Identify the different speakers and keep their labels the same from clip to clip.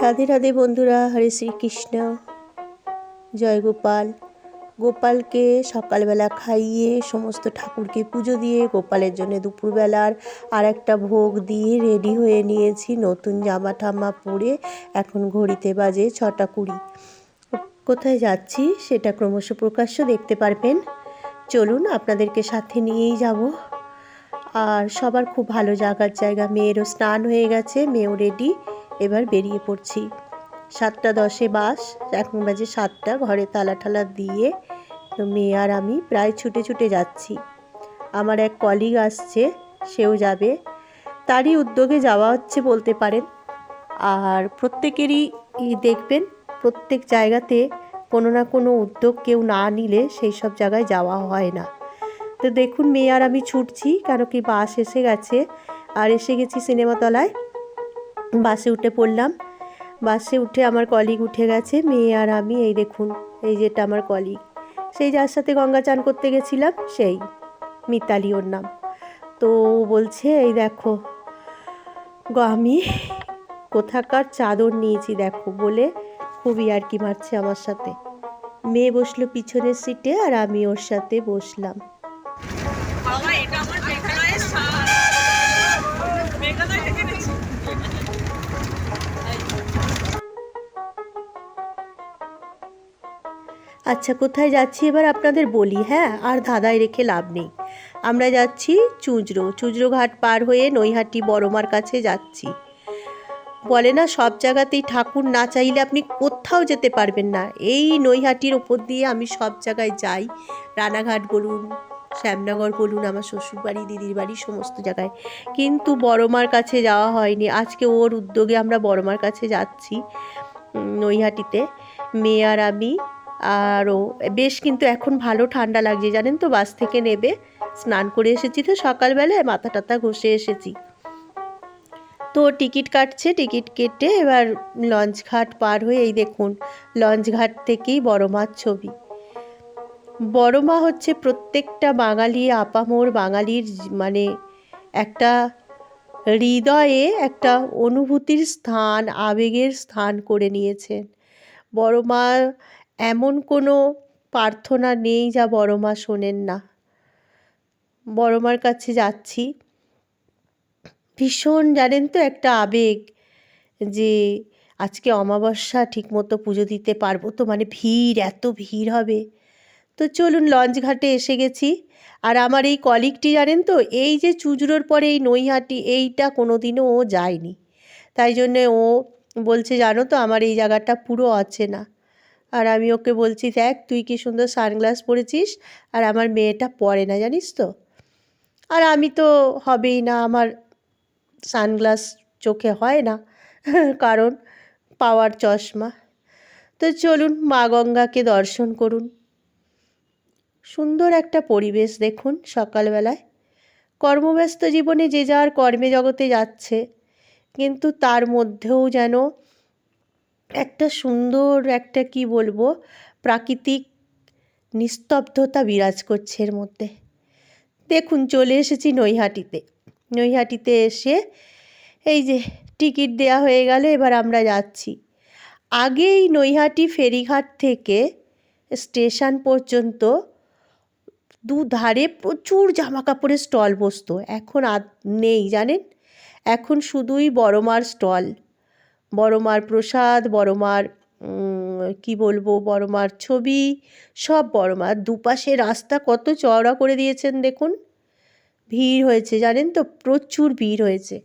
Speaker 1: রাধে রাধে বন্ধুরা, হরে শ্রীকৃষ্ণ। জয় গোপাল। গোপালকে সকালবেলা খাইয়ে সমস্ত ঠাকুরকে পুজো দিয়ে গোপালের জন্য দুপুরবেলার আর একটা ভোগ দিয়ে রেডি হয়ে নিয়েছি। নতুন জামা ঠামা পরে এখন ঘড়িতে বাজে ছটা কুড়ি। কোথায় যাচ্ছি সেটা ক্রমশ প্রকাশ্য দেখতে পারবেন। চলুন আপনাদেরকে সাথে নিয়েই যাব। আর সবার খুব ভালো জায়গার জায়গা, মেয়েরও স্নান হয়ে গেছে, মেয়েও রেডি। এবার বেরিয়ে পড়ছি। সাতটা দশে বাস, এখন বাজে সাতটা। ঘরে তালা ঠালা দিয়ে তো মেয়ে আর আমি প্রায় ছুটে ছুটে যাচ্ছি। আমার এক কলিগ আসছে, সেও যাবে। তারই উদ্যোগে যাওয়া হচ্ছে বলতে পারেন। আর প্রত্যেকেরই দেখবেন, প্রত্যেক জায়গাতে কোনো না কোনো উদ্যোগ কেউ না নিলে সেই সব জায়গায় যাওয়া হয় না। তো দেখুন, মেয়ে আর আমি ছুটছি, কেন কি বাস এসে গেছে। আর এসে গেছি সিনেমাতলায়। বাসে উঠে পড়লাম। বাসে উঠে আমার কলিগ উঠে গেছে, মেয়ে আর আমি, এই দেখুন, এই যেটা আমার কলিগ সেই যার সাথে গঙ্গা চান করতে গেছিলাম, সেই, মিতালি ওর নাম। তো বলছে, এই দেখো আমি কোথাকার চাদর নিয়েছি, দেখো, বলে খুবই আর কি মারছে আমার সাথে। মেয়ে বসল পিছনের সিটে আর আমি ওর সাথে বসলাম।
Speaker 2: এটা আমার
Speaker 1: আচ্ছা কোথায় যাচ্ছি এবার আপনাদের বলি হ্যাঁ? আর ধাঁধায় রেখে লাভ নেই। আমরা যাচ্ছি চুঁচড়ো চুঁচড়ো ঘাট পার হয়ে নৈহাটি বড়মার কাছে যাচ্ছি। বলে না, সব জায়গাতেই ঠাকুর না চাইলে আপনি কোথাও যেতে পারবেন না। এই নৈহাটির ওপর দিয়ে আমি সব জায়গায় যাই। রানাঘাট বলুন, শ্যামনগর বলুন, আমার শ্বশুরবাড়ি, দিদির বাড়ি, সমস্ত জায়গায়। কিন্তু বড়মার কাছে যাওয়া হয়নি। আজকে ওর উদ্যোগে আমরা বড়মার কাছে যাচ্ছি নৈহাটিতে। মেয়ে আর আমি আরও বেশ কিন্তু এখন ভালো ঠান্ডা লাগছে, জানেন তো? বাস থেকে নেবে, স্নান করে এসেছি তো সকালবেলায় মাথা টাথা ঘষে এসেছি। তো টিকিট কাটছে, টিকিট কেটে এবার লঞ্চ ঘাট পার হয়ে এই দেখুন, লঞ্চ ঘাট থেকেই বড় মার ছবি। বড় মা হচ্ছে প্রত্যেকটা বাঙালি, আপামোর বাঙালির মানে একটা হৃদয়ে একটা অনুভূতির স্থান, আবেগের স্থান করে নিয়েছেন। বড় মা এমন কোনো প্রার্থনা নেই যা বড় মা শোনেন না। বড় মার কাছে যাচ্ছি। ভীষণ জানেন তো একটা আবেগ যে আজকে অমাবস্যা, ঠিকমতো পুজো দিতে পারব তো মানে ভিড়, এত ভিড় হবে। তো চলুন লঞ্চ ঘাটে এসে গেছি। আর আমার এই কলিগটি জানেন তো, এই যে চুজরোর পরে এই নৈহাটি, এইটা কোনো দিনও ও যায়নি। তাই জন্যে ও বলছে, জানো তো, আমার এই জায়গাটা পুরো আছে না আর আমি ওকে বলছি, দেখ, তুই কি সুন্দর সানগ্লাস পরেছিস? আর আমার মেয়েটা পরে না, জানিস তো? আর আমি তো হবেই না, আমার সানগ্লাস চোখে হয় না, কারণ পাওয়ার চশমা। তো চলুন মা গঙ্গাকে দর্শন করুন। সুন্দর একটা পরিবেশ দেখুন সকালবেলায়। কর্মব্যস্ত জীবনে যে যার কর্মে জগতে যাচ্ছে, কিন্তু তার মধ্যেও যেন একটা সুন্দর একটা, কি বলব, প্রাকৃতিক নিস্তব্ধতা বিরাজ করছে এর মধ্যে। দেখুন, চলে এসেছি নৈহাটিতে। নৈহাটিতে এসে এই যে টিকিট দেয়া হয়ে গেল, এবার আমরা যাচ্ছি। আগে এই নৈহাটি ফেরিঘাট থেকে স্টেশন পর্যন্ত দুধারে প্রচুর জামা কাপড়ের স্টল বসতো। এখন আর নেই, জানেন? এখন শুধুই বড়মার স্টল। বড়মার প্রসাদ বড় মার কি বলব বড় মার ছবি, সব বড় মার দুপাশে রাস্তা কত চওড়া করে দিয়েছেন দেখুন। ভিড় হয়েছে, জানেন তো? প্রচুর ভিড় হয়েছে।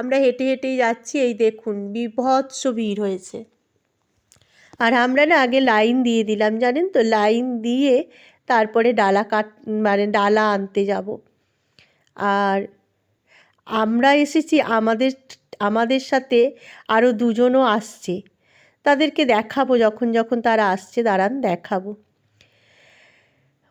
Speaker 1: আমরা হেঁটে হেঁটেই যাচ্ছি, এই দেখুন, বিভৎস ভিড় হয়েছে। আর আমরা না আগে লাইন দিয়ে দিলাম, জানেন তো? লাইন দিয়ে তারপরে ডালা কাট মানে ডালা আনতে যাব। আর আমরা এসেছি আমাদের আমাদের সাথে আরও দুজনও আসছে। তাদেরকে দেখাবো, যখন যখন তারা আসছে, দাঁড়ান, দেখাবো।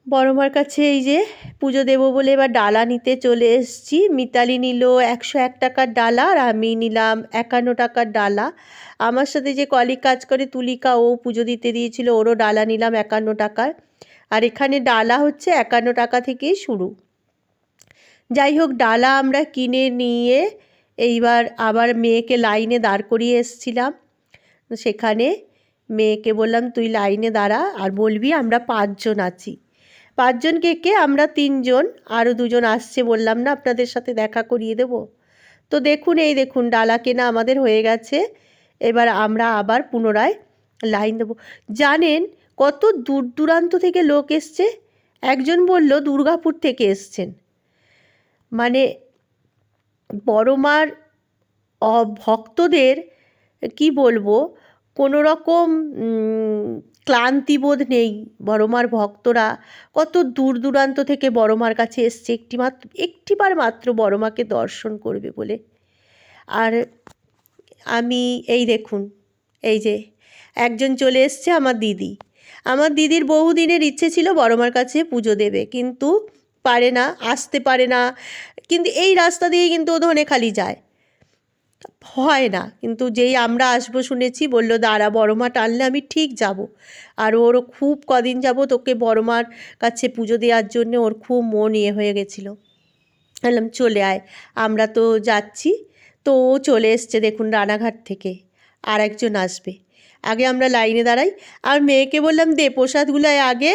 Speaker 1: বড়মার কাছে এই যে পুজো দেবো বলে এবার ডালা নিতে চলে এসছি। মিতালি নিল একশো এক টাকার ডালা আর আমি নিলাম একান্ন টাকার ডালা। আমার সাথে যে কলিগ কাজ করে তুলিকা, ও পুজো দিতে দিয়েছিল, ওরও ডালা নিলাম একান্ন টাকার। আর এখানে ডালা হচ্ছে একান্ন টাকা থেকেই শুরু। যাই হোক, ডালা আমরা কিনে নিয়ে এইবার আবার মেয়েকে লাইনে দাঁড় করিয়ে এসছিলাম। সেখানে মেয়েকে বললাম, তুই লাইনে দাঁড়া আর বলবি আমরা পাঁচজন আছি। পাঁচজন কে কে? আমরা তিনজন, আরও দুজন আসছে বললাম, না, আপনাদের সাথে দেখা করিয়ে দেব। তো দেখুন, এই দেখুন, ডালা কেনা আমাদের হয়ে গেছে। এবার আমরা আবার পুনরায় লাইন দেবো। জানেন কত দূর দূরান্ত থেকে লোক এসছে? একজন বলল, দুর্গাপুর থেকে এসছেন। মানে বড় মার ভক্তদের, কি বলব কোনো রকম ক্লান্তিবোধ নেই বড়মার ভক্তরা। কত দূর দূরান্ত থেকে বড়মার কাছে এসছে একটি মাত্র, একটিবার মাত্র বড়মাকে দর্শন করবে বলে। আর আমি, এই দেখুন, এই যে, একজন চলে এসছে আমার দিদি। আমার দিদির বহুদিনের ইচ্ছে ছিল বড়মার কাছে পুজো দেবে, কিন্তু পারে না, আসতে পারে না। কিন্তু এই রাস্তা দিয়েই কিন্তু ও খালি যায়। হয় না, কিন্তু যেই আমরা আসব শুনেছি বলল, দাঁড়া, বড়মা টানলে আমি ঠিক যাব। আর ওর খুব কদিন যাব তোকে বড়মার কাছে পুজো দেওয়ার জন্য ওর খুব মন ইয়ে হয়ে গেছিল। বললাম, চলে আয়, আমরা তো যাচ্ছি। তো ও চলে এসছে দেখুন রানাঘাট থেকে আর একজন আসবে। আগে আমরা লাইনে দাঁড়াই, আর মেয়েকে বললাম, দে, প্রসাদগুলোয় আগে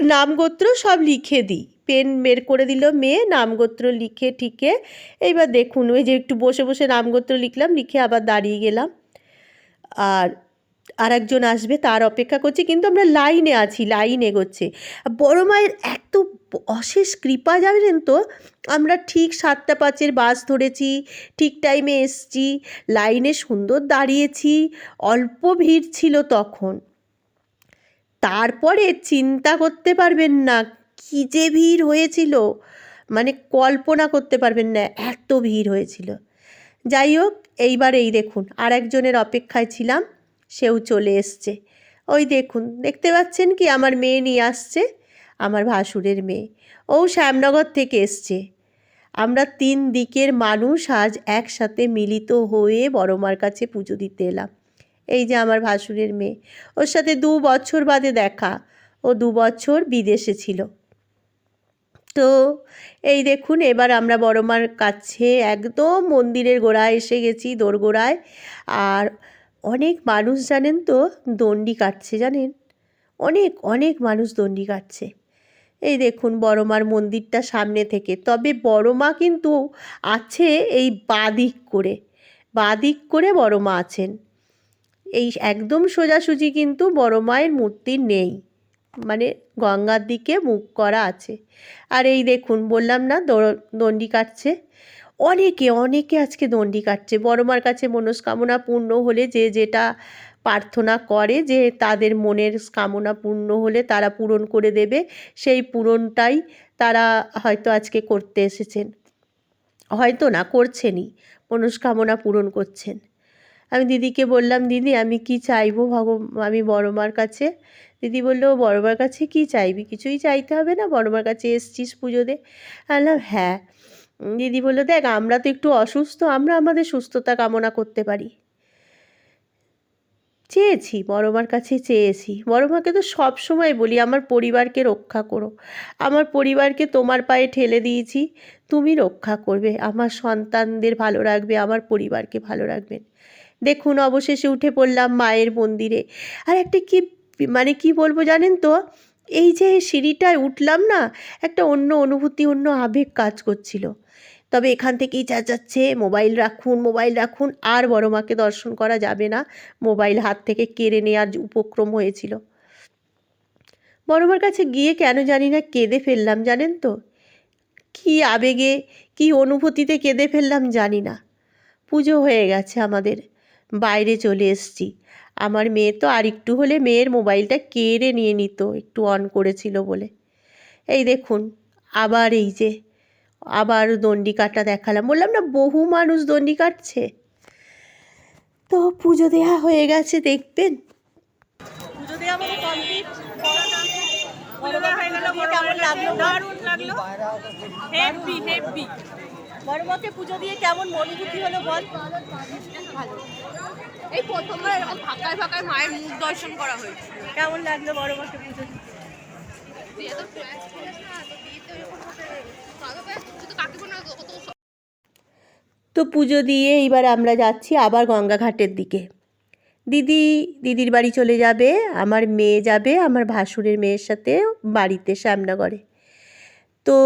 Speaker 1: নামগোত্র সব লিখে দিই। পেন বের করে দিল মেয়ে, নামগোত্র লিখে ঠিকে। এইবার দেখুন, ওই যে একটু বসে বসে নামগোত্র লিখলাম, লিখে আবার দাঁড়িয়ে গেলাম। আর আর একজন আসবে, তার অপেক্ষা করছি, কিন্তু আমরা লাইনে আছি, লাইন এগোচ্ছে। বড় মায়ের এত অশেষ কৃপা, জানেন তো? আমরা ঠিক সাতটা পাঁচের বাস ধরেছি, ঠিক টাইমে এসছি, লাইনে সুন্দর দাঁড়িয়েছি, অল্প ভিড় ছিল তখন। তারপরে চিন্তা করতে পারবেন না, কী যে ভিড় হয়েছিল। মানে কল্পনা করতে পারবেন না, এত ভিড় হয়েছিল। যাই হোক এইবার এই দেখুন আর একজনের অপেক্ষায় ছিলাম, সেও চলে এসছে। ওই দেখুন, দেখতে পাচ্ছেন কি, আমার মেয়ে নিয়ে আসছে, আমার ভাসুরের মেয়ে। ও শ্যামনগর থেকে এসছে। আমরা তিন দিকের মানুষ আজ একসাথে মিলিত হয়ে বড়মার কাছে পুজো দিতে এলাম। এই যে আমার ভাসুরের মেয়ে। ওর সাথে দু বছর বাদে দেখা। ও দু বছর বিদেশে ছিল। তো এই দেখুন, এবার আমরা বড়মার কাছে একদম মন্দিরের গোড়ায় এসে গেছি দোরগোড়ায় আর অনেক মানুষ জানেন তো, দণ্ডি কাটছে জানেন? অনেক অনেক মানুষ দণ্ডি কাটছে। এই দেখুন বড়মার মন্দিরটা সামনে থেকে। তবে বড়মা কিন্তু আছে এই বাদিক করে। বাদিক করে বড়মা আছেন। এই একদম সোজাসুজি কিন্তু বড় মায়ের মূর্তি নেই। মানে গঙ্গার দিকে মুখ করা আছে। আর এই দেখুন, বললাম না দণ্ডি কাটছে। অনেকে অনেকে আজকে দণ্ডি কাটছে। বড় মার কাছে মনস্কামনা পূর্ণ হলে যে যেটা প্রার্থনা করে যে তাদের মনের কামনা পূর্ণ হলে তারা পূরণ করে দেবে। সেই পূরণটাই তারা হয়তো আজকে করতে এসেছেন। হয়তো না, করছেনই। মনস্কামনা পূরণ করছেন। আমি দিদিকে বললাম, দিদি, আমি কি চাইব ভগ আমি বড়মার কাছে? দিদি বলল বড়মার কাছে কি চাইবি? কিছুই চাইতে হবে না বড়মার কাছে এসছিস পুজো দে। বললাম হ্যাঁ। দিদি বলল, দেখ, আমরা তো একটু অসুস্থ, আমরা আমাদের সুস্থতা কামনা করতে পারি। চেয়েছি বড়মার কাছে চেয়েছি। বড়মাকে তো সব সময় বলি, আমার পরিবারকে রক্ষা করো। আমার পরিবারকে তোমার পায়ে ঠেলে দিয়েছি, তুমি রক্ষা করবে। আমার সন্তানদের ভালো রাখবে, আমার পরিবারকে ভালো রাখবেন দেখুন, অবশেষে উঠে পড়লাম মায়ের মন্দিরে। আর একটা কি মানে কি বলব জানেন তো? এই যে সিঁড়িটায় উঠলাম না, একটা অন্য অনুভূতি, অন্য আবেগ কাজ করছিল। তবে এখান থেকেই চেঁচাচ্ছে, মোবাইল রাখুন মোবাইল রাখুন, আর বড় মাকে দর্শন করা যাবে না। মোবাইল হাত থেকে কেড়ে নেওয়ার উপক্রম হয়েছিল। বড়মার কাছে গিয়ে কেন জানি না কেঁদে ফেললাম, জানেন তো? কি আবেগে, কি অনুভূতিতে কেঁদে ফেললাম জানি না। পুজো হয়ে গেছে আমাদের। বাইরে চলে এসছি। আমার মেয়ে তো আর একটু হলে মেয়ের মোবাইলটা কেড়ে নিয়ে নিত, একটু অন করেছিল বলে। এই দেখুন, আবার এই যে, আবার দণ্ডি কাটা দেখালাম। বললাম, না, বহু মানুষ দণ্ডি কাটছে। তো পুজো দেওয়া হয়ে গেছে, দেখবেন। বড় মাকে পুজো দিয়ে কেমন অনুভূতি হলো বল?
Speaker 2: এই প্রথমবার এরকম ফাঁকায় ফাঁকায় মায়ের মুখ দর্শন করা হয়েছে।
Speaker 1: কেমন লাগল বড় মাকে পুজো তো পুজো দিয়ে এইবার আমরা যাচ্ছি আবার গঙ্গা ঘাটের দিকে। দিদি দিদির বাড়ি চলে যাবে আমার মেয়ে যাবে আমার ভাসুরের মেয়ের সাথে বাড়িতে শ্যামনগরে। তো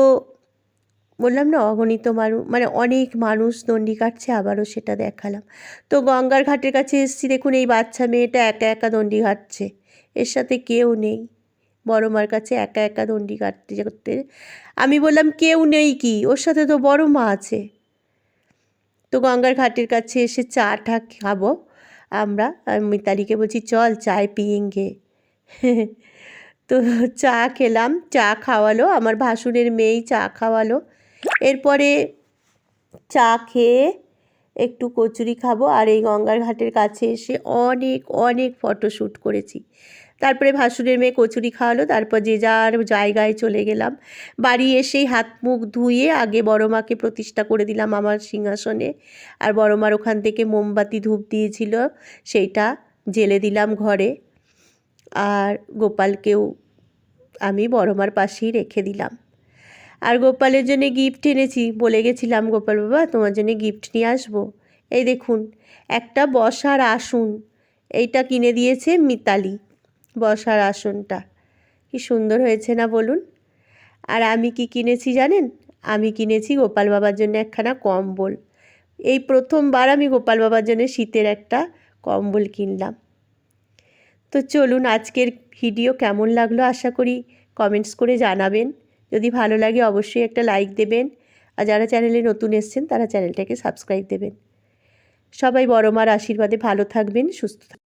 Speaker 1: বললাম না, অগণিত মানুষ মানে অনেক মানুষ দণ্ডি কাটছে, আবারও সেটা দেখালাম। তো গঙ্গার ঘাটের কাছে এসেছি, দেখুন এই বাচ্চা মেয়েটা একা একা দণ্ডি ঘাটছে এর সাথে কেউ নেই। বড় মার কাছে একা একা দণ্ডি কাটতে, করতে। আমি বললাম, কেউ নেই কি? ওর সাথে তো বড় মা আছে। তো গঙ্গার ঘাটের কাছে এসে চা টা খাব আমরা। মিতালিকে বলছি, চল চায় পিয়েঙ্গে তো চা খেলাম, চা খাওয়ালো। আমার ভাসুরের মেয়েই চা খাওয়ালো। এরপরে চা খেয়ে একটু কচুরি খাব আর এই গঙ্গার ঘাটের কাছে এসে অনেক অনেক ফটোশ্যুট করেছি। তারপরে ভাসুরের মেয়ে কচুরি খাওয়ালো, তারপর যে যার জায়গায় চলে গেলাম। বাড়ি এসেই হাত মুখ ধুয়ে আগে বড় মাকে প্রতিষ্ঠা করে দিলাম আমার সিংহাসনে। আর বড় মার ওখান থেকে মোমবাতি ধূপ দিয়েছিল, সেইটা জেলে দিলাম ঘরে। আর গোপালকেও আমি বড় মার পাশেই রেখে দিলাম। আর গোপালের জন্য গিফট এনেছি। বলে গেছিলাম, গোপাল বাবা, তোমার জন্য গিফট নিয়ে আসব। এই দেখুন, একটা বসার আসন। এইটা কিনে দিয়েছে মিতালি, বসার আসনটা। কি সুন্দর হয়েছে না বলুন? আর আমি কি কিনেছি জানেন? আমি কিনেছি গোপাল বাবার জন্য একখানা কম্বল। এই প্রথমবার আমি গোপাল বাবার জন্য শীতের একটা কম্বল কিনলাম। তো চলুন, আজকের ভিডিও কেমন লাগল আশা করি কমেন্টস করে জানাবেন। যদি ভালো লাগে অবশ্যই একটা লাইক দেবেন। আর যারা চ্যানেলে নতুন এসছেন, তারা চ্যানেলটাকে সাবস্ক্রাইব দেবেন। সবাই বড় মার আশীর্বাদে ভালো থাকবেন, সুস্থ থাকবেন।